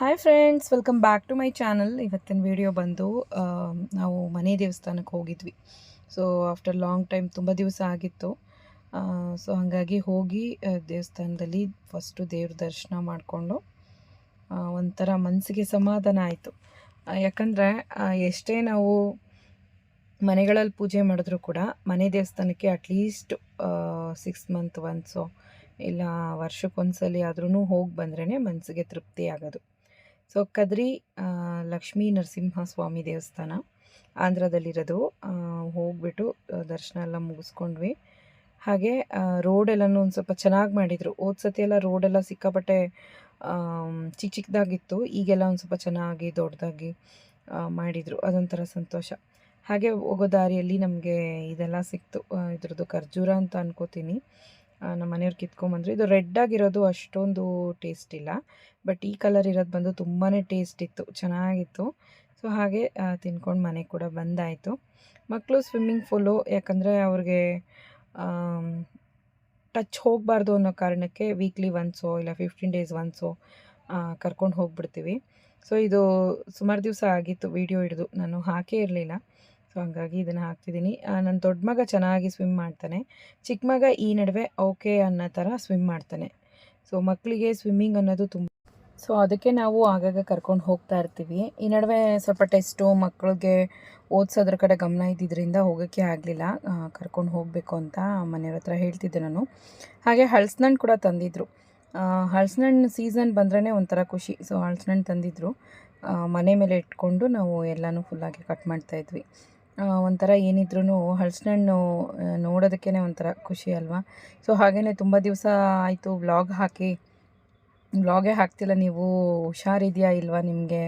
Hi friends welcome back to my channel ಇವತ್ತಿನ video ಬಂದು ನಾವು ಮನೆ ದೇವಸ್ಥಾನಕ್ಕೆ ಹೋಗಿದ್ವಿ. ಸೊ ಆಫ್ಟರ್ ಲಾಂಗ್ ಟೈಮ್ ತುಂಬ ದಿವಸ ಆಗಿತ್ತು. ಸೊ ಹಾಗಾಗಿ ಹೋಗಿ ದೇವಸ್ಥಾನದಲ್ಲಿ ಫಸ್ಟು ದೇವ್ರ ದರ್ಶನ ಮಾಡಿಕೊಂಡು ಒಂಥರ ಮನಸ್ಸಿಗೆ ಸಮಾಧಾನ ಆಯಿತು. ಯಾಕಂದರೆ ಎಷ್ಟೇ ನಾವು ಮನೆಗಳಲ್ಲಿ ಪೂಜೆ ಮಾಡಿದ್ರೂ ಕೂಡ, ಮನೆ ದೇವಸ್ಥಾನಕ್ಕೆ ಅಟ್ಲೀಸ್ಟ್ ಸಿಕ್ಸ್ ಮಂತ್ ಒನ್ಸು ಇಲ್ಲ ವರ್ಷಕ್ಕೊಂದ್ಸಲಿ ಆದ್ರೂ ಹೋಗಿ ಬಂದ್ರೇ ಮನಸ್ಸಿಗೆ ತೃಪ್ತಿ ಆಗೋದು. ಸೊ ಕದ್ರಿ ಲಕ್ಷ್ಮೀ ನರಸಿಂಹ ಸ್ವಾಮಿ ದೇವಸ್ಥಾನ ಆಂಧ್ರದಲ್ಲಿರೋದು. ಹೋಗ್ಬಿಟ್ಟು ದರ್ಶನ ಎಲ್ಲ ಮುಗಿಸ್ಕೊಂಡ್ವಿ. ಹಾಗೆ ರೋಡೆಲ್ಲನೂ ಒಂದು ಸ್ವಲ್ಪ ಚೆನ್ನಾಗಿ ಮಾಡಿದರು. ಸತಿ ಎಲ್ಲ ರೋಡೆಲ್ಲ ಸಿಕ್ಕಾಪಟ್ಟೆ ಚಿಕ್ಕ ಚಿಕ್ಕದಾಗಿತ್ತು ಈಗೆಲ್ಲ ಒಂದು ಸ್ವಲ್ಪ ಚೆನ್ನಾಗಿ ದೊಡ್ಡದಾಗಿ ಮಾಡಿದರು. ಅದೊಂಥರ ಸಂತೋಷ. ಹಾಗೆ ಹೋಗೋ ದಾರಿಯಲ್ಲಿ ನಮಗೆ ಇದೆಲ್ಲ ಸಿಕ್ತು. ಇದ್ರದ್ದು ಖರ್ಜೂರ ಅಂತ ಅನ್ಕೋತೀನಿ. ನಮ್ಮ ಮನೆಯವ್ರು ಕಿತ್ಕೊಂಡ್ಬಂದ್ರು ಇದು ರೆಡ್ ಆಗಿರೋದು ಅಷ್ಟೊಂದು ಟೇಸ್ಟ್ ಇಲ್ಲ. ಬಟ್ ಈ ಕಲರ್ ಇರೋದು ಬಂದು ತುಂಬಾ ಟೇಸ್ಟ್ ಇತ್ತು. ಚೆನ್ನಾಗಿತ್ತು. ಸೊ ಹಾಗೆ ತಿನ್ಕೊಂಡು ಮನೆ ಕೂಡ ಬಂದಾಯಿತು. ಮಕ್ಕಳು ಸ್ವಿಮ್ಮಿಂಗ್ ಫೂಲು ಯಾಕಂದರೆ ಅವ್ರಿಗೆ ಟಚ್ ಹೋಗಬಾರ್ದು ಅನ್ನೋ ಕಾರಣಕ್ಕೆ ವೀಕ್ಲಿ ಒನ್ಸೋ ಇಲ್ಲ ಫಿಫ್ಟೀನ್ ಡೇಸ್ ಒನ್ಸೋ ಕರ್ಕೊಂಡು ಹೋಗ್ಬಿಡ್ತೀವಿ. ಸೊ ಇದು ಸುಮಾರು ದಿವಸ ಆಗಿತ್ತು ವಿಡಿಯೋ ಹಿಡಿದು. ನಾನು ಹಾಕೇ ಇರಲಿಲ್ಲ. ಸೊ ಹಂಗಾಗಿ ಇದನ್ನು ಹಾಕ್ತಿದ್ದೀನಿ ನನ್ನ ದೊಡ್ಡ ಮಗ ಚೆನ್ನಾಗಿ ಸ್ವಿಮ್ ಮಾಡ್ತಾನೆ. ಚಿಕ್ಕ ಮಗ ಈ ನಡುವೆ ಓಕೆ ಅನ್ನೋ ಥರ ಸ್ವಿಮ್ ಮಾಡ್ತಾನೆ. ಸೊ ಮಕ್ಕಳಿಗೆ ಸ್ವಿಮ್ಮಿಂಗ್ ಅನ್ನೋದು ತುಂಬ ಸೊ ಅದಕ್ಕೆ ನಾವು ಆಗಾಗ ಕರ್ಕೊಂಡು ಹೋಗ್ತಾ ಇರ್ತೀವಿ. ಈ ನಡುವೆ ಸ್ವಲ್ಪ ಟೆಸ್ಟು ಮಕ್ಕಳಿಗೆ ಓದಿಸೋದ್ರ ಕಡೆ ಗಮನ ಇದ್ದಿದ್ದರಿಂದ ಹೋಗೋಕ್ಕೆ ಆಗಲಿಲ್ಲ. ಕರ್ಕೊಂಡು ಹೋಗಬೇಕು ಅಂತ ಮನೆಯವ್ರ ಹತ್ರ ಹೇಳ್ತಿದ್ದೆ ನಾನು. ಹಾಗೆ ಹಳ್ಸಿನಣ್ಣು ಕೂಡ ತಂದಿದ್ದರು ಹಳ್ಸಿನಣ್ಣು ಸೀಸನ್ ಬಂದ್ರೇ ಒಂಥರ ಖುಷಿ. ಸೊ ಹಳ್ಸಿನಣ್ಣು ತಂದಿದ್ದರು ಮನೆ ಮೇಲೆ ಇಟ್ಕೊಂಡು ನಾವು ಎಲ್ಲನೂ ಫುಲ್ಲಾಗಿ ಕಟ್ ಮಾಡ್ತಾಯಿದ್ವಿ ಒಂಥರ ಏನಿದ್ರೂ ಹಣ್ಣು ನೋಡೋದಕ್ಕೇ ಒಂಥರ ಖುಷಿ ಅಲ್ವಾ? ಸೊ ಹಾಗೆಯೇ ತುಂಬ ದಿವಸ ಆಯಿತು ವ್ಲಾಗ್ ಹಾಕಿ. ವ್ಲಾಗೇ ಹಾಕ್ತಿಲ್ಲ ನೀವು, ಹುಷಾರಿದೆಯಾ ಇಲ್ವಾ ನಿಮಗೆ?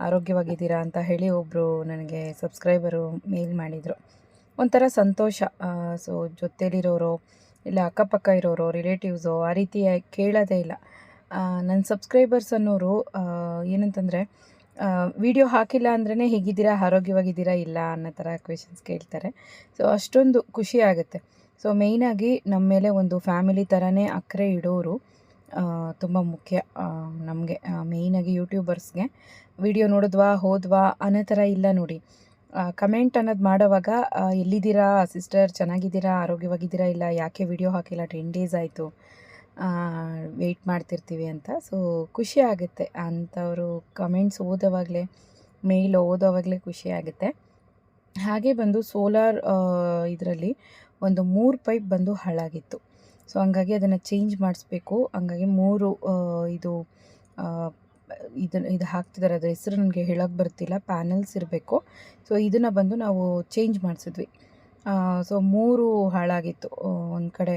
ಆರೋಗ್ಯವಾಗಿದ್ದೀರಾ ಅಂತ ಹೇಳಿ ಒಬ್ಬರು ನನಗೆ ಸಬ್ಸ್ಕ್ರೈಬರು ಮೇಲ್ ಮಾಡಿದರು. ಒಂಥರ ಸಂತೋಷ. ಸೊ ಜೊತೆಲಿರೋರು, ಇಲ್ಲ ಅಕ್ಕಪಕ್ಕ ಇರೋರು ರಿಲೇಟಿವ್ಸು ಆ ರೀತಿ ಕೇಳೋದೇ ಇಲ್ಲ. ನನ್ನ ಸಬ್ಸ್ಕ್ರೈಬರ್ಸ್ ಅನ್ನೋರು ಏನಂತಂದರೆ ವಿಡಿಯೋ ಹಾಕಿಲ್ಲ ಅಂದ್ರೇ ಹೇಗಿದ್ದೀರಾ, ಆರೋಗ್ಯವಾಗಿದ್ದೀರಾ ಇಲ್ಲ ಅನ್ನೋ ಥರ ಕ್ವೆಶನ್ಸ್ ಕೇಳ್ತಾರೆ. ಸೊ ಅಷ್ಟೊಂದು ಖುಷಿ ಆಗುತ್ತೆ. ಸೊ ಮೇಯ್ನಾಗಿ ನಮ್ಮ ಮೇಲೆ ಒಂದು ಫ್ಯಾಮಿಲಿ ಥರನೇ ಅಕ್ಕರೆ ಇಡೋರು ತುಂಬ ಮುಖ್ಯ ನಮಗೆ ಮೇಯ್ನಾಗಿ ಯೂಟ್ಯೂಬರ್ಸ್ಗೆ ವಿಡಿಯೋ ನೋಡಿದ್ವಾ, ಹೋದ್ವಾ ಅನ್ನೋ ಥರ ಇಲ್ಲ ನೋಡಿ. ಕಮೆಂಟ್ ಅನ್ನೋದು ಮಾಡೋವಾಗ ಎಲ್ಲಿದ್ದೀರಾ ಸಿಸ್ಟರ್ ಚೆನ್ನಾಗಿದ್ದೀರಾ, ಆರೋಗ್ಯವಾಗಿದ್ದೀರಾ ಇಲ್ಲ, ಯಾಕೆ ವಿಡಿಯೋ ಹಾಕಿಲ್ಲ ಟೆನ್ ಡೇಸ್ ಆಯಿತು. ವೆಯ್ಟ್ ಮಾಡ್ತಿರ್ತೀವಿ ಅಂತ. ಸೊ ಖುಷಿ ಆಗುತ್ತೆ. ಅಂಥವರು ಕಮೆಂಟ್ಸ್ ಓದೋವಾಗಲೇ ಮೇಲ್ ಓದೋವಾಗಲೇ ಖುಷಿ ಆಗುತ್ತೆ. ಹಾಗೆ ಬಂದು ಸೋಲಾರ್ ಇದರಲ್ಲಿ ಒಂದು ಮೂರು ಪೈಪ್ ಬಂದು ಹಾಳಾಗಿತ್ತು. ಸೊ ಹಂಗಾಗಿ ಅದನ್ನು ಚೇಂಜ್ ಮಾಡಿಸ್ಬೇಕು. ಹಂಗಾಗಿ ಮೂರು ಇದು ಇದನ್ನು ಇದು ಹಾಕ್ತಿದ್ದಾರೆ ಅದರ ಹೆಸರು ನನಗೆ ಹೇಳೋಕ್ಕೆ ಬರ್ತಿಲ್ಲ. ಪ್ಯಾನಲ್ಸ್ ಇರಬೇಕು. ಸೊ ಇದನ್ನು ಬಂದು ನಾವು ಚೇಂಜ್ ಮಾಡಿಸಿದ್ವಿ. ಸೊ ಮೂರು ಹಾಳಾಗಿತ್ತು. ಒಂದು ಕಡೆ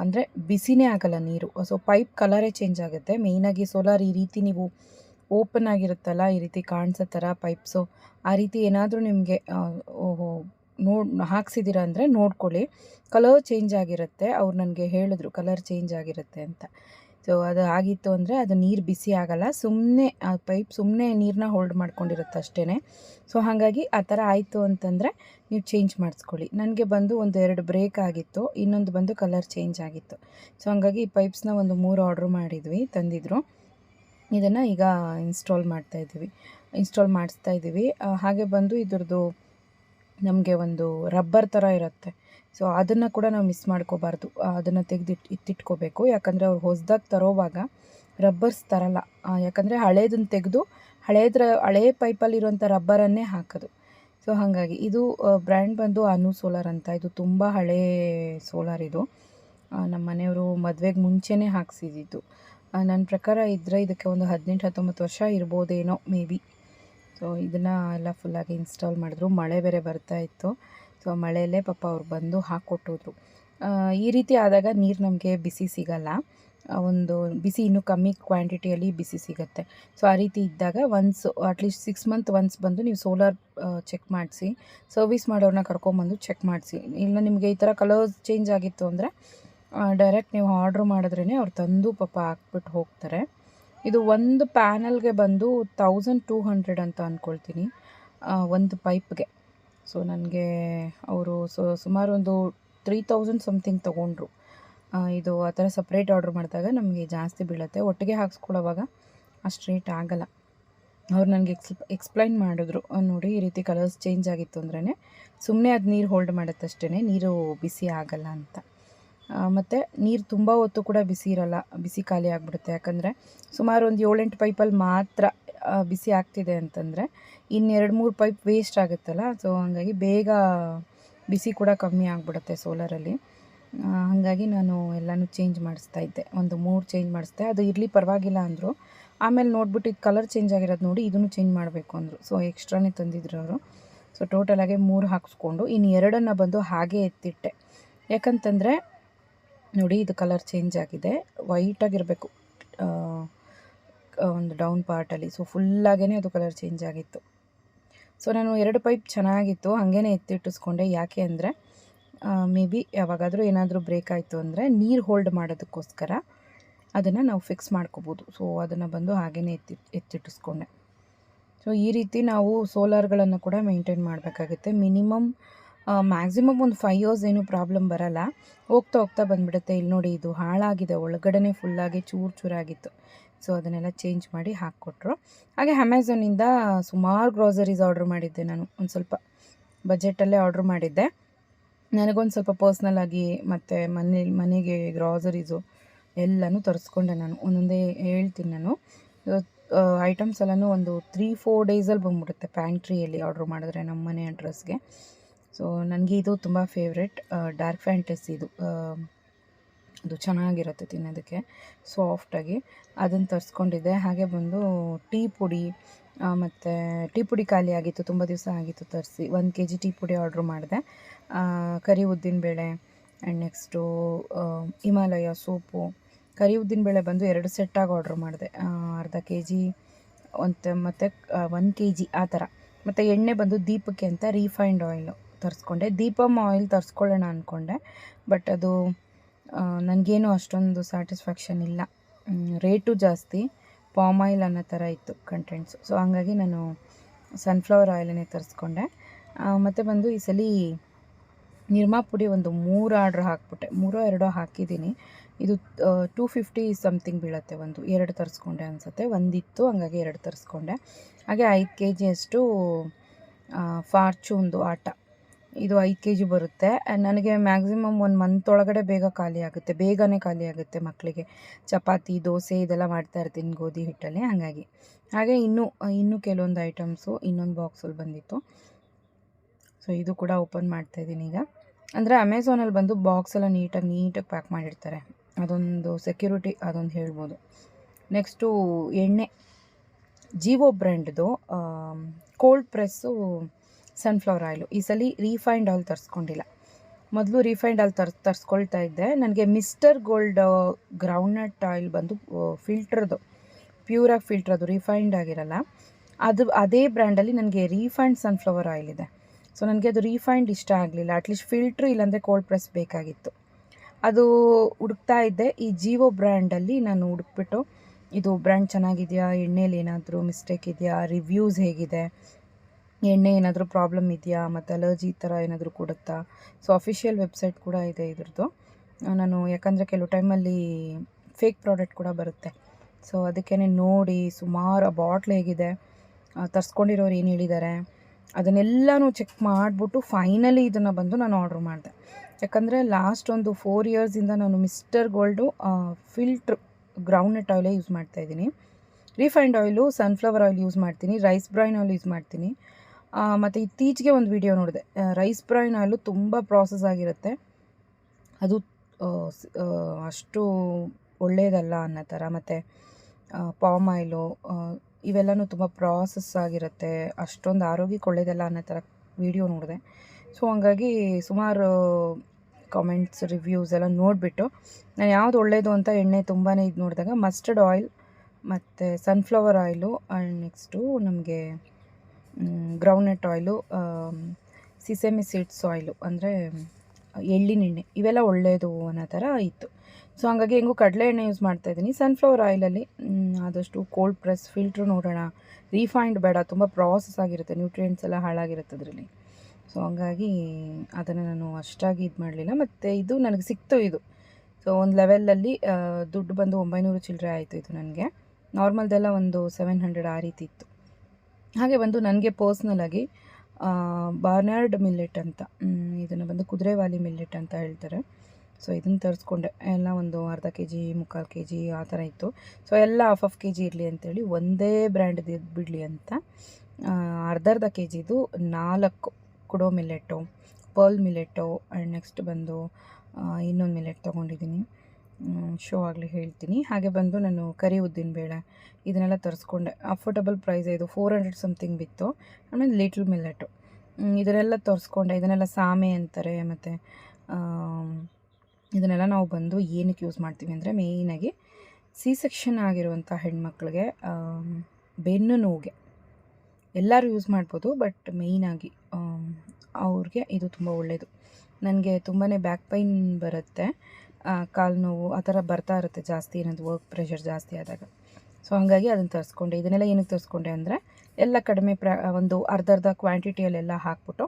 ಅಂದರೆ ಬಿಸಿನೇ ಆಗಲ್ಲ ನೀರು. ಸೊ ಪೈಪ್ ಕಲರೇ ಚೇಂಜ್ ಆಗುತ್ತೆ. ಮೇಯ್ನಾಗಿ ಸೋಲಾರ್ ಈ ರೀತಿ ನೀವು ಓಪನ್ ಆಗಿರುತ್ತಲ್ಲ, ಈ ರೀತಿ ಕಾಣಿಸೋ ಥರ ಪೈಪ್ಸು ಆ ರೀತಿ ಏನಾದರೂ ನಿಮಗೆ ನೋಡ್ ಹಾಕ್ಸಿದ್ದೀರ ಅಂದರೆ ನೋಡ್ಕೊಳ್ಳಿ. ಕಲರ್ ಚೇಂಜ್ ಆಗಿರುತ್ತೆ. ಅವ್ರು ನನಗೆ ಹೇಳಿದ್ರು ಕಲರ್ ಚೇಂಜ್ ಆಗಿರುತ್ತೆ ಅಂತ. ಸೊ ಅದು ಆಗಿತ್ತು ಅಂದರೆ ಅದು ನೀರು ಬಿಸಿ ಆಗಲ್ಲ. ಸುಮ್ಮನೆ ಆ ಪೈಪ್ ಸುಮ್ಮನೆ ನೀರನ್ನ ಹೋಲ್ಡ್ ಮಾಡ್ಕೊಂಡಿರುತ್ತೆ ಅಷ್ಟೇ ಸೊ ಹಾಗಾಗಿ ಆ ಥರ ಆಯಿತು ಅಂತಂದರೆ ನೀವು ಚೇಂಜ್ ಮಾಡಿಸ್ಕೊಳ್ಳಿ. ನನಗೆ ಬಂದು ಒಂದು ಎರಡು ಬ್ರೇಕ್ ಆಗಿತ್ತು. ಇನ್ನೊಂದು ಬಂದು ಕಲರ್ ಚೇಂಜ್ ಆಗಿತ್ತು. ಸೊ ಹಾಗಾಗಿ ಈ ಪೈಪ್ಸ್ನ ಒಂದು ಮೂರು ಆರ್ಡ್ರ್ ಮಾಡಿದ್ವಿ, ತಂದಿದ್ರು. ಇದನ್ನು ಈಗ ಇನ್ಸ್ಟಾಲ್ ಮಾಡ್ತಾ ಇದ್ದೀವಿ. ಇನ್ಸ್ಟಾಲ್ ಮಾಡಿಸ್ತಾ ಇದ್ದೀವಿ. ಹಾಗೆ ಬಂದು ಇದ್ರದ್ದು ನಮಗೆ ಒಂದು ರಬ್ಬರ್ ಥರ ಇರುತ್ತೆ. ಸೊ ಅದನ್ನು ಕೂಡ ನಾವು ಮಿಸ್ ಮಾಡ್ಕೋಬಾರ್ದು. ಅದನ್ನು ತೆಗೆದಿಟ್ಟು ಇತ್ತಿಟ್ಕೋಬೇಕು ಯಾಕಂದರೆ ಅವ್ರು ಹೊಸ್ದಾಗಿ ತರೋವಾಗ ರಬ್ಬರ್ಸ್ ತರಲ್ಲ. ಯಾಕಂದರೆ ಹಳೇದನ್ನು ತೆಗೆದು ಹಳೇದ್ರ, ಹಳೇ ಪೈಪಲ್ಲಿರುವಂಥ ರಬ್ಬರನ್ನೇ ಹಾಕೋದು. ಸೊ ಹಾಗಾಗಿ ಇದು ಬ್ರ್ಯಾಂಡ್ ಬಂದು ಅನು ಸೋಲಾರ್ ಅಂತ. ಇದು ತುಂಬ ಹಳೇ ಸೋಲಾರ್ ಇದು. ನಮ್ಮ ಮನೆಯವರು ಮದುವೆಗೆ ಮುಂಚೆನೇ ಹಾಕ್ಸಿದ್ದು ನನ್ನ ಪ್ರಕಾರ ಇದ್ದರೆ ಇದಕ್ಕೆ ಒಂದು ಹದಿನೆಂಟು ಹತ್ತೊಂಬತ್ತು ವರ್ಷ ಇರ್ಬೋದೇನೋ, ಮೇ ಬಿ. ಸೊ ಇದನ್ನು ಎಲ್ಲ ಫುಲ್ಲಾಗಿ ಇನ್ಸ್ಟಾಲ್ ಮಾಡಿದ್ರು. ಮಳೆ ಬೇರೆ ಬರ್ತಾ ಇತ್ತು. ಸೊ ಮಳೆಯಲ್ಲೇ ಪಾಪ ಅವ್ರು ಬಂದು ಹಾಕ್ಕೊಟ್ಟೋದ್ರು ಈ ರೀತಿ ಆದಾಗ ನೀರು ನಮಗೆ ಬಿಸಿ ಸಿಗಲ್ಲ. ಒಂದು ಬಿಸಿ ಇನ್ನೂ ಕಮ್ಮಿ ಕ್ವಾಂಟಿಟಿಯಲ್ಲಿ ಬಿಸಿ ಸಿಗುತ್ತೆ. ಸೊ ಆ ರೀತಿ ಇದ್ದಾಗ once at least six month once ಬಂದು ನೀವು ಸೋಲಾರ್ ಚೆಕ್ ಮಾಡಿಸಿ. ಸರ್ವಿಸ್ ಮಾಡೋರನ್ನ ಕರ್ಕೊಂಬಂದು ಚೆಕ್ ಮಾಡಿಸಿ. ಇಲ್ಲ ನಿಮಗೆ ಈ ಥರ ಕಲರ್ಸ್ ಚೇಂಜ್ ಆಗಿತ್ತು ಅಂದರೆ ಡೈರೆಕ್ಟ್ ನೀವು ಆರ್ಡ್ರ್ ಮಾಡಿದ್ರೇ ಅವ್ರು ತಂದು ಪಾಪ ಹಾಕ್ಬಿಟ್ಟು ಹೋಗ್ತಾರೆ. ಇದು ಒಂದು ಪ್ಯಾನಲ್ಗೆ ಬಂದು ತೌಸಂಡ್ ಟೂ ಹಂಡ್ರೆಡ್ ಅಂತ ಅಂದ್ಕೊಳ್ತೀನಿ ಒಂದು ಪೈಪ್ಗೆ. ಸೊ ನನಗೆ ಅವರು ಸೊ, ಸುಮಾರು ಒಂದು ತ್ರೀ ತೌಸಂಡ್ ಸಮಥಿಂಗ್ ತೊಗೊಂಡ್ರು. ಇದು ಆ ಥರ ಸಪ್ರೇಟ್ ಆರ್ಡ್ರ್ ಮಾಡಿದಾಗ ನಮಗೆ ಜಾಸ್ತಿ ಬೀಳುತ್ತೆ. ಒಟ್ಟಿಗೆ ಹಾಕ್ಸ್ಕೊಳ್ಳೋವಾಗ ಅಷ್ಟು ರೇಟ್ ಆಗಲ್ಲ. ಅವ್ರು ನನಗೆ ಎಕ್ಸ್ ಎಕ್ಸ್ಪ್ಲೈನ್ ಮಾಡಿದ್ರು. ನೋಡಿ ಈ ರೀತಿ ಕಲರ್ಸ್ ಚೇಂಜ್ ಆಗಿತ್ತು ಅಂದ್ರೇ ಸುಮ್ಮನೆ ಅದು ನೀರು ಹೋಲ್ಡ್ ಮಾಡುತ್ತಷ್ಟೇ ನೀರು ಬಿಸಿ ಆಗಲ್ಲ ಅಂತ. ಮತ್ತು ನೀರು ತುಂಬ ಹೊತ್ತು ಕೂಡ ಬಿಸಿ ಇರಲ್ಲ, ಬಿಸಿ ಖಾಲಿ ಆಗಿಬಿಡುತ್ತೆ. ಯಾಕಂದರೆ ಸುಮಾರು ಒಂದು ಏಳೆಂಟು ಪೈಪಲ್ಲಿ ಮಾತ್ರ ಬಿಸಿ ಆಗ್ತಿದೆ ಅಂತಂದರೆ ಇನ್ನೆರಡು ಮೂರು ಪೈಪ್ ವೇಸ್ಟ್ ಆಗುತ್ತಲ್ಲ ಸೊ ಹಾಗಾಗಿ ಬೇಗ ಬಿಸಿ ಕೂಡ ಕಮ್ಮಿ ಆಗಿಬಿಡುತ್ತೆ ಸೋಲಾರಲ್ಲಿ ಹಾಗಾಗಿ ನಾನು ಎಲ್ಲನೂ ಚೇಂಜ್ ಮಾಡಿಸ್ತಾ ಇದ್ದೆ. ಒಂದು ಮೂರು ಚೇಂಜ್ ಮಾಡಿಸ್ದೆ. ಅದು ಇರಲಿ ಪರವಾಗಿಲ್ಲ ಅಂದರು. ಆಮೇಲೆ ನೋಡ್ಬಿಟ್ಟು ಇದು ಕಲರ್ ಚೇಂಜ್ ಆಗಿರೋದು ನೋಡಿ ಇದನ್ನು ಚೇಂಜ್ ಮಾಡಬೇಕು ಅಂದರು. ಸೊ ಎಕ್ಸ್ಟ್ರಾನೇ ತಂದಿದ್ರು ಅವರು. ಸೊ ಟೋಟಲಾಗೆ ಮೂರು ಹಾಕಿಸ್ಕೊಂಡು ಇನ್ನು ಎರಡನ್ನು ಬಂದು ಹಾಗೆ ಎತ್ತಿಟ್ಟೆ. ಯಾಕಂತಂದರೆ ನೋಡಿ, ಇದು ಕಲರ್ ಚೇಂಜ್ ಆಗಿದೆ. ವೈಟಾಗಿರಬೇಕು ಒಂದು ಡೌನ್ ಪಾರ್ಟಲ್ಲಿ ಸೊ ಫುಲ್ಲಾಗೇ ಅದು ಕಲರ್ ಚೇಂಜ್ ಆಗಿತ್ತು. ಸೊ ನಾನು ಎರಡು ಪೈಪ್ ಚೆನ್ನಾಗಿತ್ತು. ಹಾಗೇ ಎತ್ತಿಟ್ಟಿಸ್ಕೊಂಡೆ. ಯಾಕೆ ಅಂದರೆ ಮೇ ಬಿ ಯಾವಾಗಾದರೂ ಏನಾದರೂ ಬ್ರೇಕ್ ಆಯಿತು ಅಂದರೆ ನೀರು ಹೋಲ್ಡ್ ಮಾಡೋದಕ್ಕೋಸ್ಕರ ಅದನ್ನು ನಾವು ಫಿಕ್ಸ್ ಮಾಡ್ಕೋಬೋದು. ಸೊ ಅದನ್ನು ಬಂದು ಹಾಗೇ ಎತ್ತಿ, ಎತ್ತಿಟ್ಟಿಸ್ಕೊಂಡೆ. ಸೊ ಈ ರೀತಿ ನಾವು ಸೋಲಾರ್ಗಳನ್ನು ಕೂಡ ಮೇಂಟೈನ್ ಮಾಡಬೇಕಾಗುತ್ತೆ. ಮಿನಿಮಮ್ ಮ್ಯಾಕ್ಸಿಮಮ್ ಒಂದು ಫೈವ್ ಇಯರ್ಸ್ ಏನು ಪ್ರಾಬ್ಲಮ್ ಬರಲ್ಲ. ಹೋಗ್ತಾ ಹೋಗ್ತಾ ಬಂದುಬಿಡುತ್ತೆ. ಇಲ್ಲಿ ನೋಡಿ ಇದು ಹಾಳಾಗಿದೆ. ಒಳಗಡೆ ಫುಲ್ಲಾಗಿ ಚೂರು ಚೂರಾಗಿತ್ತು. ಸೊ ಅದನ್ನೆಲ್ಲ ಚೇಂಜ್ ಮಾಡಿ ಹಾಕ್ಕೊಟ್ರು. ಹಾಗೆ ಅಮೆಝಾನಿಂದ ಸುಮಾರು ಗ್ರೋಸರೀಸ್ ಆರ್ಡ್ರ್ ಮಾಡಿದ್ದೆ ನಾನು. ಒಂದು ಸ್ವಲ್ಪ ಬಜೆಟಲ್ಲೇ ಆರ್ಡ್ರ್ ಮಾಡಿದ್ದೆ. ನನಗೊಂದು ಸ್ವಲ್ಪ ಪರ್ಸ್ನಲ್ ಆಗಿ ಮತ್ತು ಮನೆ, ಮನೆಗೆ ಗ್ರಾಸರೀಸು ಎಲ್ಲನೂ ತರಿಸ್ಕೊಂಡೆ ನಾನು. ಒಂದೊಂದೇ ಹೇಳ್ತೀನಿ ನಾನು. ಐಟಮ್ಸ್ ಎಲ್ಲನೂ ಒಂದು ತ್ರೀ ಫೋರ್ ಡೇಸಲ್ಲಿ ಬಂದ್ಬಿಡುತ್ತೆ. ಪ್ಯಾಂಟ್ರಿಯಲ್ಲಿ ಆರ್ಡ್ರ್ ಮಾಡಿದ್ರೆ ನಮ್ಮ ಮನೆ ಅಡ್ರೆಸ್ಗೆ ಸೊ ನನಗೆ ಇದು ತುಂಬ ಫೇವ್ರೆಟ್ ಡಾರ್ಕ್ ಫ್ಯಾಂಟಸಿ ಇದು. ಅದು ಚೆನ್ನಾಗಿರುತ್ತೆ ತಿನ್ನೋದಕ್ಕೆ ಸಾಫ್ಟಾಗಿ ಅದನ್ನು ತರಿಸ್ಕೊಂಡಿದ್ದೆ. ಹಾಗೆ ಬಂದು ಟೀ ಪುಡಿ ಮತ್ತು ಟೀ ಪುಡಿ ಖಾಲಿ ಆಗಿತ್ತು, ತುಂಬ ದಿವಸ ಆಗಿತ್ತು ತರಿಸಿ. ಒಂದು ಕೆ ಜಿ ಟೀ ಪುಡಿ ಆರ್ಡ್ರ್ ಮಾಡಿದೆ. ಕರಿ ಉದ್ದಿನಬೇಳೆ ಆ್ಯಂಡ್ ನೆಕ್ಸ್ಟು ಹಿಮಾಲಯ ಸೋಪು. ಕರಿ ಉದ್ದಿನಬೇಳೆ ಬಂದು ಎರಡು ಸೆಟ್ಟಾಗಿ ಆರ್ಡ್ರ್ ಮಾಡಿದೆ. ಅರ್ಧ ಕೆ ಜಿ ಒಂದು, ಮತ್ತು ಒಂದು ಕೆ ಜಿ ಆ ಥರ. ಮತ್ತು ಎಣ್ಣೆ ಬಂದು ದೀಪಕ್ಕೆ ಅಂತ ರೀಫೈಂಡ್ ಆಯಿಲು ತರಿಸ್ಕೊಂಡೆ. ದೀಪಮ್ ಆಯಿಲ್ ತರಿಸ್ಕೊಳ್ಳೋಣ ಅಂದ್ಕೊಂಡೆ ಬಟ್ ಅದು ನನಗೇನು ಅಷ್ಟೊಂದು ಸ್ಯಾಟಿಸ್ಫ್ಯಾಕ್ಷನ್ ಇಲ್ಲ. ರೇಟು ಜಾಸ್ತಿ. ಪಾಮ್ ಆಯಿಲ್ ಅನ್ನೋ ಥರ ಇತ್ತು ಕಂಟೆಂಟ್ಸು ಸೊ ಹಂಗಾಗಿ ನಾನು ಸನ್ಫ್ಲವರ್ ಆಯಿಲನ್ನೇ ತರಿಸ್ಕೊಂಡೆ. ಮತ್ತು ಬಂದು ಈ ಸಲ ನಿರ್ಮಾ ಪುಡಿ ಒಂದು ಮೂರು ಆರ್ಡ್ರ್ ಹಾಕ್ಬಿಟ್ಟೆ. ಮೂರೋ, ಎರಡೋ ಹಾಕಿದ್ದೀನಿ. ಇದು ಟೂ ಫಿಫ್ಟಿ ಸಮಥಿಂಗ್ ಬೀಳುತ್ತೆ ಒಂದು. ಎರಡು ತರಿಸ್ಕೊಂಡೆ ಅನಿಸುತ್ತೆ. ಒಂದಿತ್ತು, ಹಂಗಾಗಿ ಎರಡು ತರಿಸ್ಕೊಂಡೆ. ಹಾಗೆ ಐದು ಕೆ ಜಿಯಷ್ಟು ಫಾರ್ಚೂನ್ದು ಆಟ. ಇದು ಐದು ಕೆ ಜಿ ಬರುತ್ತೆ ನನಗೆ ಮ್ಯಾಕ್ಸಿಮಮ್ ಒಂದು ಮಂತ್ ಒಳಗಡೆ ಬೇಗ ಖಾಲಿ ಆಗುತ್ತೆ. ಬೇಗನೆ ಖಾಲಿ ಆಗುತ್ತೆ ಮಕ್ಕಳಿಗೆ ಚಪಾತಿ, ದೋಸೆ ಇದೆಲ್ಲ ಮಾಡ್ತಾ ಇರ್ತೀನಿ ಗೋಧಿ ಹಿಟ್ಟಲ್ಲಿ. ಹಾಗಾಗಿ. ಹಾಗೆ ಇನ್ನೂ ಇನ್ನೂ ಕೆಲವೊಂದು ಐಟಮ್ಸು ಇನ್ನೊಂದು ಬಾಕ್ಸಲ್ಲಿ ಬಂದಿತ್ತು. ಸೊ ಇದು ಕೂಡ ಓಪನ್ ಮಾಡ್ತಾ ಇದ್ದೀನಿ ಈಗ. ಅಂದರೆ ಅಮೆಝಾನಲ್ಲಿ ಬಂದು ಬಾಕ್ಸ್ ಎಲ್ಲ ನೀಟಾಗಿ ನೀಟಾಗಿ ಪ್ಯಾಕ್ ಮಾಡಿರ್ತಾರೆ. ಅದೊಂದು ಸೆಕ್ಯೂರಿಟಿ ಅದೊಂದು ಹೇಳ್ಬೋದು. ನೆಕ್ಸ್ಟು ಎಣ್ಣೆ. ಜಿವೋ ಬ್ರ್ಯಾಂಡ್ದು ಕೋಲ್ಡ್ ಪ್ರೆಸ್ಸು ಸನ್ಫ್ಲವರ್ ಆಯಿಲು ಈ ಸಲ ರೀಫೈಂಡ್ ಆಯಿಲ್ ತರಿಸ್ಕೊಂಡಿಲ್ಲ. ಮೊದಲು ರೀಫೈಂಡ್ ಆಯಿಲ್ ತರ್, ತರಿಸ್ಕೊಳ್ತಾ ಇದ್ದೆ. ನನಗೆ ಮಿಸ್ಟರ್ ಗೋಲ್ಡ್ ಗ್ರೌಂಡ್ನಟ್ ಆಯಿಲ್ ಬಂದು ಫಿಲ್ಟ್ರದು ಪ್ಯೂರಾಗಿ ಫಿಲ್ಟ್ರ್ ಅದು ರಿಫೈಂಡ್ ಆಗಿರಲ್ಲ. ಅದು, ಅದೇ ಬ್ರ್ಯಾಂಡಲ್ಲಿ ನನಗೆ ರೀಫೈಂಡ್ ಸನ್ಫ್ಲವರ್ ಆಯಿಲ್ ಇದೆ. ಸೊ ನನಗೆ ಅದು ರೀಫೈಂಡ್ ಇಷ್ಟ ಆಗಲಿಲ್ಲ. ಅಟ್ಲೀಸ್ಟ್ ಫಿಲ್ಟ್ರ್ ಇಲ್ಲಾಂದರೆ ಕೋಲ್ಡ್ ಪ್ರೆಸ್ ಬೇಕಾಗಿತ್ತು. ಅದು ಹುಡುಕ್ತಾ ಇದ್ದೆ. ಈ ಜಿವೋ ಬ್ರ್ಯಾಂಡಲ್ಲಿ ನಾನು ಹುಡುಕ್ಬಿಟ್ಟು ಇದು ಬ್ರ್ಯಾಂಡ್ ಚೆನ್ನಾಗಿದೆಯಾ? ಎಣ್ಣೆಯಲ್ಲಿ ಏನಾದರೂ ಮಿಸ್ಟೇಕ್ ಇದೆಯಾ? ರಿವ್ಯೂಸ್ ಹೇಗಿದೆ? ಎಣ್ಣೆ ಏನಾದರೂ ಪ್ರಾಬ್ಲಮ್ ಇದೆಯಾ? ಮತ್ತು ಅಲರ್ಜಿ ಈ ಥರ ಏನಾದರೂ ಕೊಡುತ್ತಾ? ಸೊ ಅಫಿಷಿಯಲ್ ವೆಬ್ಸೈಟ್ ಕೂಡ ಇದೆ ಇದ್ರದ್ದು. ನಾನು ಯಾಕಂದರೆ ಕೆಲವು ಟೈಮಲ್ಲಿ ಫೇಕ್ ಪ್ರಾಡಕ್ಟ್ ಕೂಡ ಬರುತ್ತೆ. ಸೊ ಅದಕ್ಕೇ ನೋಡಿ ಸುಮಾರು ಆ ಬಾಟ್ಲ್ ಹೇಗಿದೆ. ತರಿಸ್ಕೊಂಡಿರೋರು ಏನು ಹೇಳಿದ್ದಾರೆ ಅದನ್ನೆಲ್ಲನೂ ಚೆಕ್ ಮಾಡಿಬಿಟ್ಟು ಫೈನಲಿ ಇದನ್ನು ಬಂದು ನಾನು ಆರ್ಡ್ರ್ ಮಾಡಿದೆ. ಯಾಕಂದರೆ ಲಾಸ್ಟ್ ಒಂದು ಫೋರ್ ಇಯರ್ಸಿಂದ ನಾನು ಮಿಸ್ಟರ್ ಗೋಲ್ಡು ಫಿಲ್ಟ್ರ್ ಗ್ರೌಂಡ್ನಟ್ ಆಯಿಲೇ ಯೂಸ್ ಮಾಡ್ತಾಯಿದ್ದೀನಿ refined oil sunflower oil use ಮಾಡ್ತೀನಿ. ರೈಸ್ ಬ್ರೈನ್ ಆಯಿಲ್ ಯೂಸ್ ಮಾಡ್ತೀನಿ. ಮತ್ತು ಇತ್ತೀಚೆಗೆ ಒಂದು ವಿಡಿಯೋ ನೋಡಿದೆ. ರೈಸ್ ಬ್ರೈನ್ ಆಯಿಲು ತುಂಬ ಪ್ರಾಸೆಸ್ ಆಗಿರುತ್ತೆ. ಅದು ಅಷ್ಟು ಒಳ್ಳೆಯದಲ್ಲ ಅನ್ನೋ ಥರ. ಮತ್ತು ಪಾಮ್ ಆಯಿಲು ಇವೆಲ್ಲನೂ ತುಂಬ ಪ್ರಾಸೆಸ್ ಆಗಿರುತ್ತೆ. ಅಷ್ಟೊಂದು ಆರೋಗ್ಯಕ್ಕೆ ಒಳ್ಳೆಯದಲ್ಲ ಅನ್ನೋ ಥರ ವಿಡಿಯೋ ನೋಡಿದೆ. ಸೊ ಹಂಗಾಗಿ ಸುಮಾರು ಕಾಮೆಂಟ್ಸ್ ರಿವ್ಯೂಸ್ ಎಲ್ಲ ನೋಡಿಬಿಟ್ಟು, ನಾನು ಯಾವುದು ಒಳ್ಳೆಯದು ಅಂತ ಎಣ್ಣೆ ತುಂಬಾ ಇದು ನೋಡಿದಾಗ ಮಸ್ಟರ್ಡ್ ಆಯಿಲ್ ಮತ್ತು ಸನ್ಫ್ಲವರ್ ಆಯಿಲು ಆ್ಯಂಡ್ ನೆಕ್ಸ್ಟು ನಮಗೆ groundnut oil sesame seeds oil ಅಂದರೆ ಎಳ್ಳಿನ ಎಣ್ಣೆ ಇವೆಲ್ಲ ಒಳ್ಳೆಯದು ಅನ್ನೋ ಥರ ಇತ್ತು. ಸೊ ಹಂಗಾಗಿ ಹೆಂಗೂ ಕಡಲೆ ಎಣ್ಣೆ ಯೂಸ್ ಮಾಡ್ತಾ ಇದ್ದೀನಿ. ಸನ್ಫ್ಲವರ್ ಆಯಿಲಲ್ಲಿ ಆದಷ್ಟು ಕೋಲ್ಡ್ ಪ್ರೆಸ್ ಫಿಲ್ಟ್ರ್ ನೋಡೋಣ. ರೀಫೈಂಡ್ ಬೇಡ, ತುಂಬ ಪ್ರಾಸೆಸ್ ಆಗಿರುತ್ತೆ. ನ್ಯೂಟ್ರಿಯೆಂಟ್ಸ್ ಎಲ್ಲ ಹಾಳಾಗಿರುತ್ತೆ ಅದರಲ್ಲಿ. ಸೊ ಹಂಗಾಗಿ ಅದನ್ನು ನಾನು ಅಷ್ಟಾಗಿ ಇದು ಮಾಡಲಿಲ್ಲ. ಮತ್ತು ಇದು ನನಗೆ ಸಿಕ್ತು ಇದು. ಸೊ ಒಂದು ಲೆವೆಲಲ್ಲಿ ದುಡ್ಡು ಬಂದು ಒಂಬೈನೂರು ಚಿಲ್ಲರೆ ಆಯಿತು ಇದು ನನಗೆ. ನಾರ್ಮಲ್ದೆಲ್ಲ ಒಂದು ಸೆವೆನ್ ಹಂಡ್ರೆಡ್ ಆ ರೀತಿ ಇತ್ತು. ಹಾಗೆ ಬಂದು ನನಗೆ ಪರ್ಸ್ನಲಾಗಿ ಬಾರ್ನಾರ್ಡ್ ಮಿಲ್ಲೆಟ್ ಅಂತ ಇದನ್ನು ಬಂದು ಕುದುರೆವಾಲಿ ಮಿಲ್ಲೆಟ್ ಅಂತ ಹೇಳ್ತಾರೆ. ಸೊ ಇದನ್ನು ತರಿಸ್ಕೊಂಡೆ. ಎಲ್ಲ ಒಂದು ಅರ್ಧ ಕೆ ಜಿ ಮುಕ್ಕಾಲು ಕೆ ಜಿ ಆ ಥರ ಇತ್ತು. ಸೊ ಎಲ್ಲ ಹಾಫ್ ಆಫ್ ಕೆ ಜಿ ಇರಲಿ ಅಂತೇಳಿ ಒಂದೇ ಬ್ರ್ಯಾಂಡ್ದು ಬಿಡಲಿ ಅಂತ ಅರ್ಧ ಅರ್ಧ ಕೆ ಜಿದು ನಾಲ್ಕು kodo millet pearl millet and next ಬಂದು ಇನ್ನೊಂದು ಮಿಲ್ಲೆಟ್ ತೊಗೊಂಡಿದ್ದೀನಿ ಶೋ ಆಗಲಿ ಹೇಳ್ತೀನಿ. ಹಾಗೆ ಬಂದು ನಾನು ಕರಿ ಉದ್ದಿನ ಬೇಳೆ ಇದನ್ನೆಲ್ಲ ತರಿಸ್ಕೊಂಡೆ. ಅಫೋರ್ಡಬಲ್ ಪ್ರೈಸ್ ಇದು ಫೋರ್ ಹಂಡ್ರೆಡ್ ಸಮಥಿಂಗ್ ಬಿತ್ತು. ಆಮೇಲೆ ಲಿಟ್ಲ್ ಮಿಲ್ಲೆಟು ಇದನ್ನೆಲ್ಲ ತರಿಸ್ಕೊಂಡೆ. ಇದನ್ನೆಲ್ಲ ಸಾಮೆ ಅಂತಾರೆ, ಮತ್ತು ಇದನ್ನೆಲ್ಲ ನಾವು ಬಂದು ಏನಕ್ಕೆ ಯೂಸ್ ಮಾಡ್ತೀವಿ ಅಂದರೆ ಮೇಯ್ನಾಗಿ ಸಿ ಸೆಕ್ಷನ್ ಆಗಿರುವಂಥ ಹೆಣ್ಮಕ್ಳಿಗೆ ಬೆನ್ನು ನೋವಿಗೆ. ಎಲ್ಲರೂ ಯೂಸ್ ಮಾಡ್ಬೋದು ಬಟ್ ಮೇಯ್ನಾಗಿ ಅವ್ರಿಗೆ ಇದು ತುಂಬ ಒಳ್ಳೆಯದು ನನಗೆ ತುಂಬಾ ಬ್ಯಾಕ್ ಪೈನ್ ಬರುತ್ತೆ. ಕಾಲು ನೋವು ಆ ಥರ ಬರ್ತಾ ಇರುತ್ತೆ ಜಾಸ್ತಿ, ಏನಾದ್ರು ವರ್ಕ್ ಪ್ರೆಷರ್ ಜಾಸ್ತಿ ಆದಾಗ. ಸೊ ಹಾಗಾಗಿ ಅದನ್ನು ತರಿಸ್ಕೊಂಡೆ. ಇದನ್ನೆಲ್ಲ ಏನಕ್ಕೆ ತರಿಸ್ಕೊಂಡೆ ಅಂದರೆ, ಎಲ್ಲ ಕಡಿಮೆ ಪ್ರ, ಒಂದು ಅರ್ಧ ಅರ್ಧ ಕ್ವಾಂಟಿಟಿಯಲ್ಲೆಲ್ಲ ಹಾಕ್ಬಿಟ್ಟು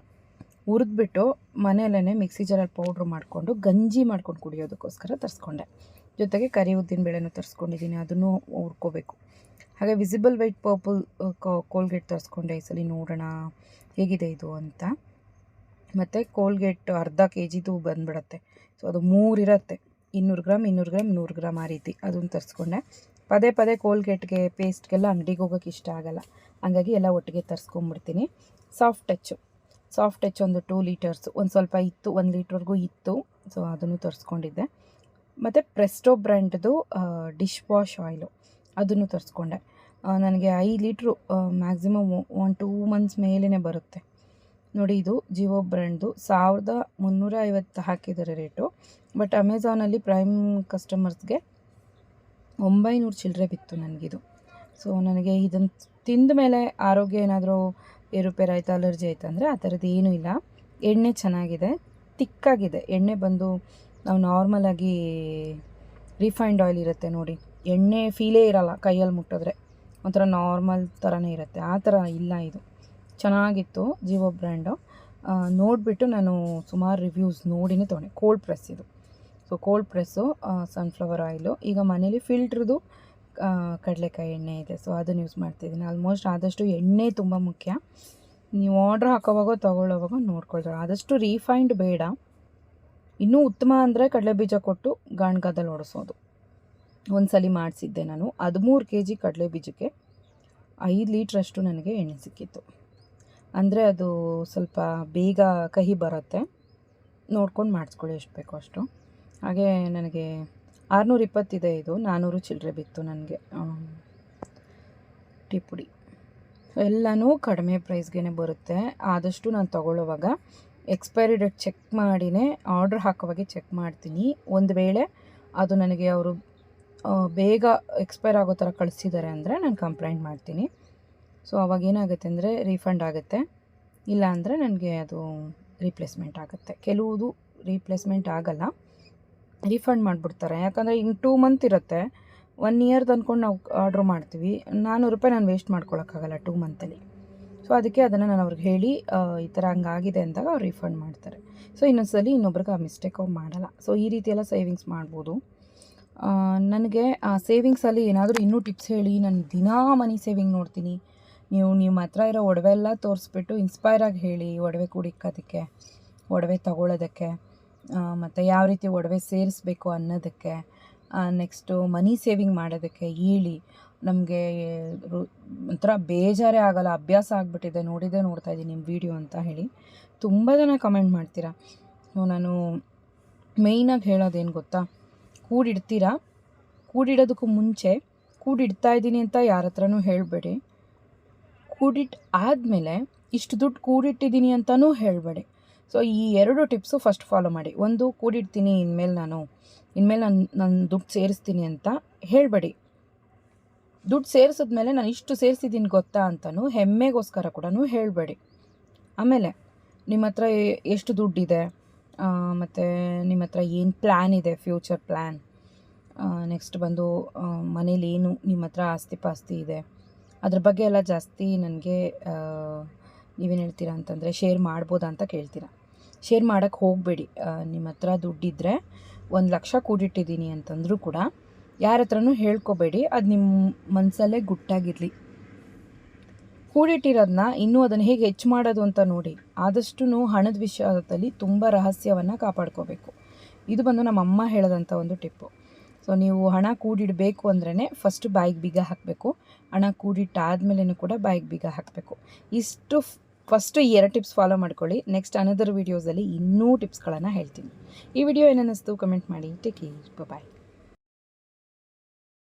ಹುರಿದ್ಬಿಟ್ಟು ಮನೆಯಲ್ಲೇ ಮಿಕ್ಸಿ ಜಾರಲ್ಲಿ ಪೌಡ್ರ್ ಮಾಡಿಕೊಂಡು ಗಂಜಿ ಮಾಡ್ಕೊಂಡು ಕುಡಿಯೋದಕ್ಕೋಸ್ಕರ ತರಿಸ್ಕೊಂಡೆ. ಜೊತೆಗೆ ಕರಿ ಉದ್ದಿನ ಬೇಳೆನೂ ತರಿಸ್ಕೊಂಡಿದ್ದೀನಿ, ಅದನ್ನು ಹುರ್ಕೋಬೇಕು. ಹಾಗೆ ವಿಸಿಬಲ್ ವೈಟ್ ಪರ್ಪಲ್ ಕೋಲ್ಗೇಟ್ ತರಿಸ್ಕೊಂಡೆ, ಈ ಸಲ ನೋಡೋಣ ಹೇಗಿದೆ ಇದು ಅಂತ. ಮತ್ತು ಕೋಲ್ಗೇಟ್ ಅರ್ಧ ಕೆ ಜಿದು ಬಂದುಬಿಡತ್ತೆ. ಸೊ ಅದು ಮೂರು ಇರುತ್ತೆ ಇನ್ನೂರು ಗ್ರಾಮ್ ಇನ್ನೂರು ಗ್ರಾಮ್ ನೂರು ಗ್ರಾಮ್ ಆ ರೀತಿ ಅದನ್ನು ತರಿಸ್ಕೊಂಡೆ. ಪದೇ ಪದೇ ಕೋಲ್ಗೇಟ್ಗೆ ಪೇಸ್ಟ್ಗೆಲ್ಲ ಅಂಗಡಿಗೆ ಹೋಗೋಕ್ಕೆ ಇಷ್ಟ ಆಗೋಲ್ಲ. ಹಂಗಾಗಿ ಎಲ್ಲ ಒಟ್ಟಿಗೆ ತರಿಸ್ಕೊಂಬಿಡ್ತೀನಿ. ಸಾಫ್ಟ್ ಟಚ್ಚು ಸಾಫ್ಟ್ ಟಚ್ ಒಂದು ಟೂ ಲೀಟರ್ಸ್ ಒಂದು ಸ್ವಲ್ಪ ಇತ್ತು, ಒಂದು ಲೀಟ್ರ್ವರೆಗೂ ಇತ್ತು. ಸೊ ಅದನ್ನು ತರಿಸ್ಕೊಂಡಿದ್ದೆ. ಮತ್ತು ಪ್ರೆಸ್ಟೋ ಬ್ರ್ಯಾಂಡ್ದು ಡಿಶ್ ವಾಶ್ ಆಯಿಲು ಅದನ್ನು ತರಿಸ್ಕೊಂಡೆ. ನನಗೆ ಐದು litre maximum one two months ಮೇಲೇ ಬರುತ್ತೆ. ನೋಡಿ ಇದು ಜಿಯೋ ಬ್ರ್ಯಾಂಡ್ದು ಸಾವಿರದ ಮುನ್ನೂರ ಐವತ್ತು ಹಾಕಿದ್ದಾರೆ ರೇಟು ಬಟ್ ಅಮೆಝಾನಲ್ಲಿ ಪ್ರೈಮ್ ಕಸ್ಟಮರ್ಸ್ಗೆ ಒಂಬೈನೂರು ಚಿಲ್ಲರೆ ಬಿತ್ತು ನನಗಿದು ಸೊ ನನಗೆ ಇದನ್ನು ತಿಂದ ಮೇಲೆ ಆರೋಗ್ಯ ಏನಾದರೂ ಏರುಪೇರು ಆಯಿತು ಅಲರ್ಜಿ ಆಯಿತು ಅಂದರೆ ಆ ಥರದ್ದು ಏನೂ ಇಲ್ಲ. ಎಣ್ಣೆ ಚೆನ್ನಾಗಿದೆ, ತಿಕ್ಕಾಗಿದೆ. ಎಣ್ಣೆ ಬಂದು ನಾವು ನಾರ್ಮಲಾಗಿ ರಿಫೈನ್ಡ್ ಆಯಿಲ್ ಇರುತ್ತೆ ನೋಡಿ. ಎಣ್ಣೆ ಫೀಲೇ ಇರಲ್ಲ ಕೈಯಲ್ಲಿ ಮುಟ್ಟಿದ್ರೆ. ಒಂಥರ ನಾರ್ಮಲ್ ಥರನೇ ಇರುತ್ತೆ. ಆ ಥರ ಇಲ್ಲ ಇದು. ಚೆನ್ನಾಗಿತ್ತು ಜಿಯೋ ಬ್ರ್ಯಾಂಡು ನೋಡಿಬಿಟ್ಟು ನಾನು ಸುಮಾರು ರಿವ್ಯೂಸ್ ನೋಡಿನೇ ತೊಗೊಂಡೆ. ಕೋಲ್ಡ್ ಪ್ರೆಸ್ ಇದು. So cold press sunflower oil ಈಗ ಮನೇಲಿ ಫಿಲ್ಟ್ರದು ಕಡಲೆಕಾಯಿ ಎಣ್ಣೆ ಇದೆ. ಸೊ ಅದನ್ನು ಯೂಸ್ ಮಾಡ್ತಿದ್ದೀನಿ ಆಲ್ಮೋಸ್ಟ್ ಆದಷ್ಟು ಎಣ್ಣೆ ತುಂಬ ಮುಖ್ಯ. ನೀವು ಆರ್ಡ್ರ್ ಹಾಕೋವಾಗ, ತೊಗೊಳ್ಳೋವಾಗ ನೋಡ್ಕೊಳ್ತಾರೆ. ಆದಷ್ಟು ರೀಫೈಂಡ್ ಬೇಡ. ಇನ್ನೂ ಉತ್ತಮ ಅಂದರೆ ಕಡಲೆ ಬೀಜ ಕೊಟ್ಟು ಗಾಣ್ಗಾದಲ್ಲಿ ಓಡಿಸೋದು ಒಂದು ಸಲ ಮಾಡಿಸಿದ್ದೆ ನಾನು. ಹದಿಮೂರು ಕೆ ಜಿ ಕಡಲೆ ಬೀಜಕ್ಕೆ ಐದು ಲೀಟ್ರಷ್ಟು ನನಗೆ ಎಣ್ಣೆ ಸಿಕ್ಕಿತ್ತು. ಅಂದರೆ ಅದು ಸ್ವಲ್ಪ ಬೇಗ ಕಹಿ ಬರುತ್ತೆ. ನೋಡ್ಕೊಂಡು ಮಾಡಿಸ್ಕೊಳ್ಳಿ ಎಷ್ಟು ಬೇಕೋ ಅಷ್ಟು. ಹಾಗೆ ನನಗೆ ಆರುನೂರ ಇಪ್ಪತ್ತಿದೆ ಇದು. ನಾನ್ನೂರು ಚಿಲ್ಲರೆ ಬಿತ್ತು ನನಗೆ. ಟೀ ಪುಡಿ. ಎಲ್ಲನೂ ಕಡಿಮೆ ಪ್ರೈಸ್ಗೆ ಬರುತ್ತೆ. ಆದಷ್ಟು ನಾನು ತಗೊಳ್ಳುವಾಗ ಎಕ್ಸ್ಪೈರಿ ಡೇಟ್ ಚೆಕ್ ಮಾಡಿನೇ ಆರ್ಡ್ರ್ ಹಾಕೋವಾಗೆ ಚೆಕ್ ಮಾಡ್ತೀನಿ. ಒಂದು ವೇಳೆ ಅದು ನನಗೆ ಅವರು ಬೇಗ ಎಕ್ಸ್ಪೈರ್ ಆಗೋ ಥರ ಕಳಿಸಿದ್ದಾರೆ ಅಂದರೆ ನಾನು ಕಂಪ್ಲೇಂಟ್ ಮಾಡ್ತೀನಿ. ಸೊ ಅವಾಗ ಏನಾಗುತ್ತೆ ಅಂದರೆ ರೀಫಂಡ್ ಆಗುತ್ತೆ. ಇಲ್ಲ ಅಂದರೆ ನನಗೆ ಅದು ರೀಪ್ಲೇಸ್ಮೆಂಟ್ ಆಗುತ್ತೆ. ಕೆಲವುದು ರೀಪ್ಲೇಸ್ಮೆಂಟ್ ಆಗಲ್ಲ. ರೀಫಂಡ್ ಮಾಡಿಬಿಡ್ತಾರೆ. ಯಾಕಂದರೆ ಇನ್ನು ಟೂ ಮಂತ್ ಇರುತ್ತೆ. ಒನ್ ಇಯರ್ದು ಅಂದ್ಕೊಂಡು ನಾವು ಆರ್ಡ್ರ್ ಮಾಡ್ತೀವಿ. ನಾನ್ನೂರು ರೂಪಾಯಿ ನಾನು ವೇಸ್ಟ್ ಮಾಡ್ಕೊಳಕ್ಕಾಗಲ್ಲ ಟೂ ಮಂತಲ್ಲಿ ಸೊ ಅದಕ್ಕೆ ಅದನ್ನು ನಾನು ಅವ್ರಿಗೆ ಹೇಳಿ ಈ ಥರ ಹಂಗಾಗಿದೆ ಅಂದಾಗ ಅವ್ರು ರೀಫಂಡ್ ಮಾಡ್ತಾರೆ. ಸೊ ಇನ್ನೊಂದ್ಸಲಿ ಇನ್ನೊಬ್ರಿಗೆ ಆ ಮಿಸ್ಟೇಕ್ ಅವ್ರು ಮಾಡಲ್ಲ. ಸೊ ಈ ರೀತಿ ಎಲ್ಲ ಸೇವಿಂಗ್ಸ್ ಮಾಡ್ಬೋದು ನನಗೆ ಆ ಸೇವಿಂಗ್ಸಲ್ಲಿ ಏನಾದರೂ ಇನ್ನೂ ಟಿಪ್ಸ್ ಹೇಳಿ, ನಾನು ದಿನಾ ಮನಿ ಸೇವಿಂಗ್ ನೋಡ್ತೀನಿ. ನೀವು ನಿಮ್ಮ ಹತ್ರ ಇರೋ ಒಡವೆ ಎಲ್ಲ ತೋರಿಸ್ಬಿಟ್ಟು ಇನ್ಸ್ಪೈರ್ ಆಗಿ ಹೇಳಿ ಒಡವೆ ಕುಡಿಕೋದಕ್ಕೆ ಒಡವೆ ತಗೊಳ್ಳೋದಕ್ಕೆ ಮತ್ತು ಯಾವ ರೀತಿ ಒಡವೆ ಸೇರಿಸ್ಬೇಕು ಅನ್ನೋದಕ್ಕೆ ನೆಕ್ಸ್ಟು ಮನಿ ಸೇವಿಂಗ್ ಮಾಡೋದಕ್ಕೆ ಹೇಳಿ. ನಮಗೆ ಒಂಥರ ಬೇಜಾರೇ ಆಗೋಲ್ಲ, ಅಭ್ಯಾಸ ಆಗಿಬಿಟ್ಟಿದೆ, ನೋಡಿದ್ದೇ ನೋಡ್ತಾ ಇದ್ದೀನಿ ನಿಮ್ಮ ವೀಡಿಯೋ ಅಂತ ಹೇಳಿ. ತುಂಬ ಜನ ಕಮೆಂಟ್ ಮಾಡ್ತೀರಾ? ನಾನು ಮೇಯ್ನಾಗಿ ಹೇಳೋದೇನು ಗೊತ್ತಾ? ಕೂಡಿಡ್ತೀರಾ? ಕೂಡಿಡೋದಕ್ಕೂ ಮುಂಚೆ ಕೂಡಿಡ್ತಾ ಇದ್ದೀನಿ ಅಂತ ಯಾರ ಹತ್ರನೂ ಹೇಳಬೇಡಿ. ಕೂಡಿಟ್ಟು ಆದಮೇಲೆ ಇಷ್ಟು ದುಡ್ಡು ಕೂಡಿಟ್ಟಿದ್ದೀನಿ ಅಂತಲೂ ಹೇಳಬೇಡಿ. ಸೊ ಈ ಎರಡು ಟಿಪ್ಸು ಫಸ್ಟ್ ಫಾಲೋ ಮಾಡಿ. ಒಂದು, ಕೂಡಿಡ್ತೀನಿ, ಇನ್ಮೇಲೆ ನಾನು ಇನ್ಮೇಲೆ ನಾನು ನನ್ನ ದುಡ್ಡು ಸೇರಿಸ್ತೀನಿ ಅಂತ ಹೇಳಬೇಡಿ. ದುಡ್ಡು ಸೇರಿಸಿದ್ಮೇಲೆ ನಾನು ಇಷ್ಟು ಸೇರಿಸಿದ್ದೀನಿ ಗೊತ್ತಾ ಅಂತಲೂ ಹೆಮ್ಮೆಗೋಸ್ಕರ ಕೂಡ ಹೇಳಬೇಡಿ. ಆಮೇಲೆ, ನಿಮ್ಮ ಹತ್ರ ಎಷ್ಟು ದುಡ್ಡಿದೆ? ಮತ್ತು ನಿಮ್ಮ ಹತ್ರ ಏನು ಪ್ಲ್ಯಾನ್ ಇದೆ ಫ್ಯೂಚರ್ ಪ್ಲ್ಯಾನ್ ನೆಕ್ಸ್ಟ್ ಬಂದು ಮನೇಲಿ ಏನು ನಿಮ್ಮ ಹತ್ರ ಆಸ್ತಿ ಪಾಸ್ತಿ ಇದೆ? ಅದ್ರ ಬಗ್ಗೆ ಎಲ್ಲ ಜಾಸ್ತಿ ನನಗೆ ನೀವೇನು ಹೇಳ್ತೀರಾ ಅಂತಂದರೆ ಶೇರ್ ಮಾಡ್ಬೋದಾ ಅಂತ ಕೇಳ್ತೀರಾ. ಶೇರ್ ಮಾಡೋಕ್ಕೆ ಹೋಗಬೇಡಿ. ನಿಮ್ಮ ಹತ್ರ ದುಡ್ಡಿದ್ದರೆ ಒಂದು ಲಕ್ಷ ಕೂಡಿಟ್ಟಿದ್ದೀನಿ ಅಂತಂದರೂ ಕೂಡ ಯಾರ ಹತ್ರನೂ ಹೇಳ್ಕೊಬೇಡಿ. ಅದು ನಿಮ್ಮ ಮನಸಲ್ಲೇ ಗುಟ್ಟಾಗಿರಲಿ. ಕೂಡಿಟ್ಟಿರೋದನ್ನ ಇನ್ನೂ ಅದನ್ನು ಹೇಗೆ ಹೆಚ್ಚು ಮಾಡೋದು ಅಂತ ನೋಡಿ ಆದಷ್ಟು ಹಣದ ವಿಷಯದಲ್ಲಿ ತುಂಬ ರಹಸ್ಯವನ್ನು ಕಾಪಾಡ್ಕೋಬೇಕು. ಇದು ಬಂದು ನಮ್ಮ ಅಮ್ಮ ಹೇಳೋದಂಥ ಒಂದು ಟಿಪ್ಪು. ಸೊ ನೀವು ಹಣ ಕೂಡಿಡಬೇಕು ಅಂದ್ರೇ ಫಸ್ಟ್ ಬಾಯಿಗೆ ಬೀಗ ಹಾಕಬೇಕು. ಹಣ ಕೂಡಿಟ್ಟಾದ್ಮೇಲೇ ಕೂಡ ಬಾಯಿಗೆ ಬೀಗ ಹಾಕಬೇಕು. ಇಷ್ಟು ಫಸ್ಟು ಈ ಎರಡು ಟಿಪ್ಸ್ ಫಾಲೋ ಮಾಡ್ಕೊಳ್ಳಿ. ನೆಕ್ಸ್ಟ್ ಅನದರ್ ವೀಡಿಯೋಸಲ್ಲಿ ಇನ್ನೂ ಟಿಪ್ಸ್ಗಳನ್ನು ಹೇಳ್ತೀನಿ. ಈ ವಿಡಿಯೋ ಏನನ್ನಿಸ್ತು ಕಮೆಂಟ್ ಮಾಡಿ. Take care bye